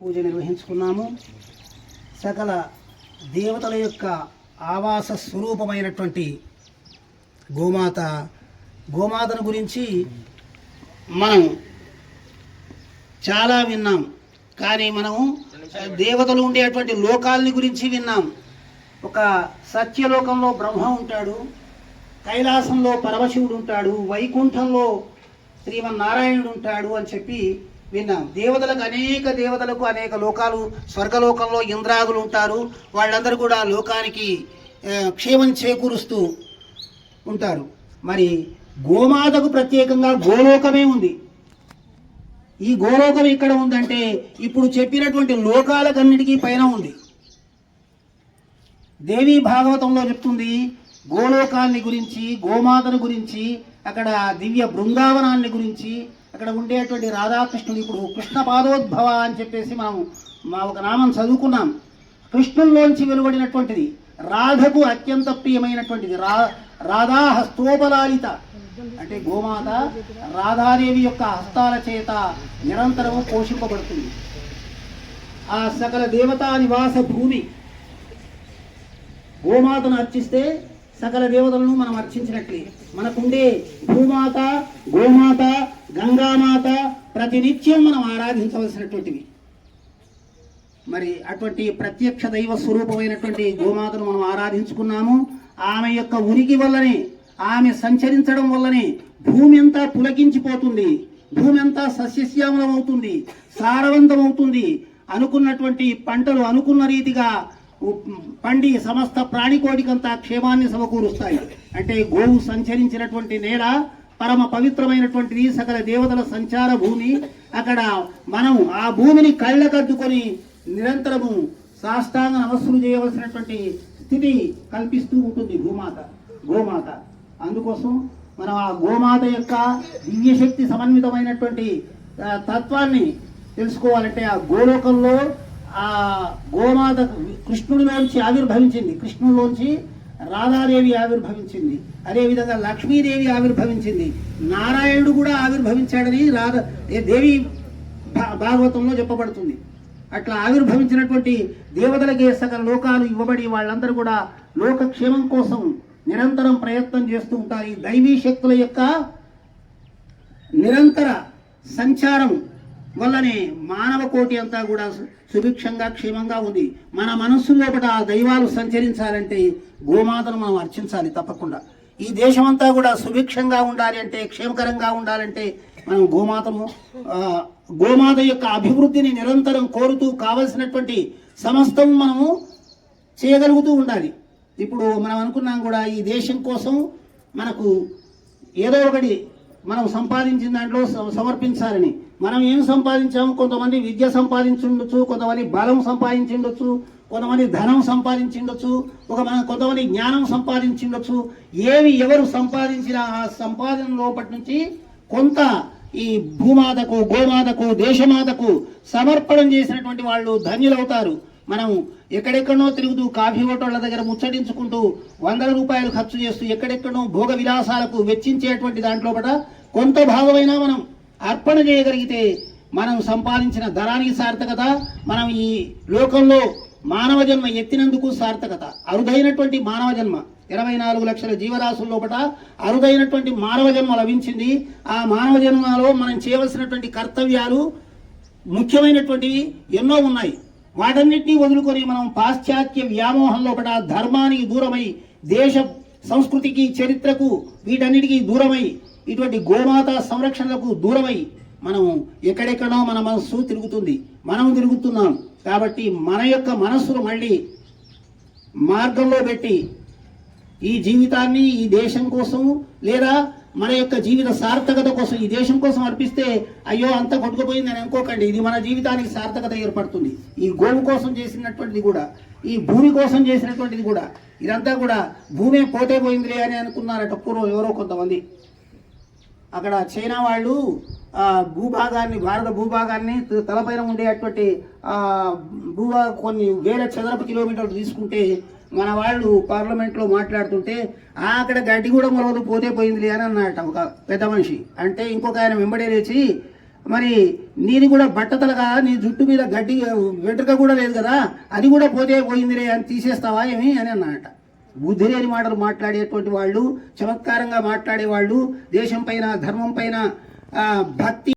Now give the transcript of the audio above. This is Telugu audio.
పూజ నిర్వహించుకున్నాము. సకల దేవతల యొక్క ఆవాస స్వరూపమైనటువంటి గోమాత గోమాతను గురించి మనం చాలా విన్నాం. కానీ మనము దేవతలు ఉండేటువంటి లోకాలని గురించి విన్నాం. ఒక సత్యలోకంలో బ్రహ్మ ఉంటాడు కైలాసంలో పరమశివుడు ఉంటాడు వైకుంఠంలో శ్రీమన్నారాయణుడు ఉంటాడు అని చెప్పి విన్నాం. దేవతలకు అనేక దేవతలకు అనేక లోకాలు స్వర్గలోకంలో ఇంద్రాదులు ఉంటారు. వాళ్ళందరూ కూడా లోకానికి క్షేమం చేకూరుస్తూ ఉంటారు. మరి గోమాతకు ప్రత్యేకంగా గోలోకమే ఉంది. ఈ గోలోకం ఎక్కడ ఉందంటే ఇప్పుడు చెప్పినటువంటి లోకాలకన్నిటికీ పైన ఉంది. దేవి భాగవతంలో చెప్తుంది గోలోకాన్ని గురించి గోమాతను గురించి అక్కడ దివ్య బృందావనాన్ని గురించి అక్కడ ఉండేటువంటి రాధాకృష్ణుడు ఇప్పుడు కృష్ణ పాదోద్భవ అని చెప్పేసి మనం మా ఒక నామం చదువుకున్నాం. కృష్ణుల్లోంచి వెలువడినటువంటిది రాధకు అత్యంత ప్రియమైనటువంటిది రా రాధా హస్తోపలాలిత అంటే గోమాత రాధాదేవి యొక్క హస్తాల చేత నిరంతరము పోషింపబడుతుంది. ఆ సకల దేవతా నివాస భూమి గోమాతను అర్చిస్తే సకల దేవతలను మనం అర్చించినట్లే మనకుండే భూమాత గోమాత గంగామాత ప్రతినిత్యం మనం ఆరాధించవలసినటువంటివి. మరి అటువంటి ప్రత్యక్ష దైవ స్వరూపమైనటువంటి గోమాతను మనం ఆరాధించుకున్నాము. ఆమె యొక్క ఉనికి వల్లనే ఆమె సంచరించడం వల్లనే భూమి అంతా పులకించిపోతుంది. భూమి అంతా సస్యశ్యామలం అవుతుంది సారవంతం అవుతుంది అనుకున్నటువంటి పంటలు అనుకున్న రీతిగా పండి సమస్త ప్రాణికోటికంతా క్షేమాన్ని సమకూరుస్తాయి. అంటే గోవు సంచరించినటువంటి నేల పరమ పవిత్రమైనటువంటిది సకల దేవతల సంచార భూమి. అక్కడ మనం ఆ భూమిని కళ్ళకద్దుకొని నిరంతరము సాష్టాంగ నమస్సులు చేయవలసినటువంటి స్థితి కల్పిస్తూ ఉంటుంది భూమాత గోమాత. అందుకోసం మనం ఆ గోమాత యొక్క దివ్యశక్తి సమన్వితమైనటువంటి తత్వాన్ని తెలుసుకోవాలంటే ఆ గోలోకంలో ఆ గోమాత కృష్ణుడిలోంచి ఆవిర్భవించింది. కృష్ణుడిలోంచి రాధాదేవి ఆవిర్భవించింది. అదేవిధంగా లక్ష్మీదేవి ఆవిర్భవించింది. నారాయణుడు కూడా ఆవిర్భవించాడని రాధ దేవి భా- భాగవతంలో చెప్పబడుతుంది. అట్లా ఆవిర్భవించినటువంటి దేవతలకే సగం లోకాలు ఇవ్వబడి వాళ్ళందరూ కూడా లోకక్షేమం కోసం నిరంతరం ప్రయత్నం చేస్తూ ఉంటారు. ఈ దైవీ శక్తుల యొక్క నిరంతర సంచారం వల్లనే మానవ కోటి అంతా కూడా సుభిక్షంగా క్షేమంగా ఉంది. మన మనస్సు లోపల ఆ దైవాలు సంచరించాలంటే గోమాతను మనం అర్చించాలి తప్పకుండా. ఈ దేశం అంతా కూడా సుభిక్షంగా ఉండాలి అంటే క్షేమకరంగా ఉండాలంటే మనం గోమాతను గోమాత యొక్క అభివృద్ధిని నిరంతరం కోరుతూ కావలసినటువంటి సమస్తం మనము చేయగలుగుతూ ఉండాలి. ఇప్పుడు మనం అనుకున్నాం కూడా ఈ దేశం కోసం మనకు ఏదో ఒకటి మనం సంపాదించిన దాంట్లో స- సమర్పించాలని. మనం ఏం సంపాదించాము? కొంతమంది విద్య సంపాదించుండొచ్చు కొంతమంది బలం సంపాదించిండొచ్చు కొంతమంది ధనం సంపాదించిండొచ్చు ఒక మన కొంతమంది జ్ఞానం సంపాదించిండొచ్చు. ఏవి ఎవరు సంపాదించిన ఆ సంపాదన లోపటి నుంచి కొంత ఈ భూమాతకు గోమాతకు దేశమాతకు సమర్పణం చేసినటువంటి వాళ్ళు ధన్యులవుతారు. మనం ఎక్కడెక్కడో తిరుగుతూ కాఫీ హోటళ్ళ దగ్గర ముచ్చటించుకుంటూ వందల రూపాయలు ఖర్చు చేస్తూ ఎక్కడెక్కడో భోగ విలాసాలకు వెచ్చించేటువంటి దాంట్లో కూడా కొంత భాగమైనా మనం అర్పణ చేయగలిగితే మనం సంపాదించిన ధనానికి సార్థకత మనం ఈ లోకంలో మానవ జన్మ ఎత్తినందుకు సార్థకత. అరుదైనటువంటి మానవ జన్మ. ఇరవై నాలుగు లక్షల జీవరాశుల లోపల అరుదైనటువంటి మానవ జన్మ లభించింది. ఆ మానవ జన్మలో మనం చేయవలసినటువంటి కర్తవ్యాలు ముఖ్యమైనటువంటివి ఎన్నో ఉన్నాయి. వాటన్నిటినీ వదులుకొని మనం పాశ్చాత్య వ్యామోహం లోపల ధర్మానికి దూరమై దేశ సంస్కృతికి చరిత్రకు వీటన్నిటికీ దూరమై ఇటువంటి గోమాత సంరక్షణలకు దూరమై మనం ఎక్కడెక్కడో మన మనస్సు తిరుగుతుంది. మనం తిరుగుతున్నాం కాబట్టి మన యొక్క మనస్సును మళ్ళీ మార్గంలో పెట్టి ఈ జీవితాన్ని ఈ దేశం కోసం లేదా మన యొక్క జీవిత సార్థకత కోసం ఈ దేశం కోసం అర్పిస్తే అయ్యో అంత కొట్టుకుపోయింది అని అనుకోకండి. ఇది మన జీవితానికి సార్థకత ఏర్పడుతుంది. ఈ గోవు కోసం చేసినటువంటిది కూడా ఈ భూమి కోసం చేసినటువంటిది కూడా ఇదంతా కూడా భూమి పోతే పోయిందిలే అని అనుకున్నారట పూర్వం ఎవరో కొంతమంది. అక్కడ చైనా వాళ్ళు భూభాగాన్ని భారత భూభాగాన్ని తలపైన ఉండేటువంటి ఆ భూభా కొన్ని వేల చదరపు కిలోమీటర్లు తీసుకుంటే మన వాళ్ళు పార్లమెంట్లో మాట్లాడుతుంటే అక్కడ గడ్డి కూడా మొలవదు పోతే పోయిందిలే అని అన్నట ఒక పెద్ద మనిషి. అంటే ఇంకొక ఆయన వెంబడే లేచి మరి నీది కూడా బట్టతలగా నీ జుట్టు మీద గడ్డి వెంట్రుక కూడా లేదు కదా అది కూడా పోతే పోయిందిరే అని తీసేస్తావా ఏమి? అని అన్నట బుద్ధి లేని మాటలు మాట్లాడేటువంటి వాళ్ళు చమత్కారంగా మాట్లాడే వాళ్ళు దేశం పైన ధర్మం పైన ఆ, భక్తి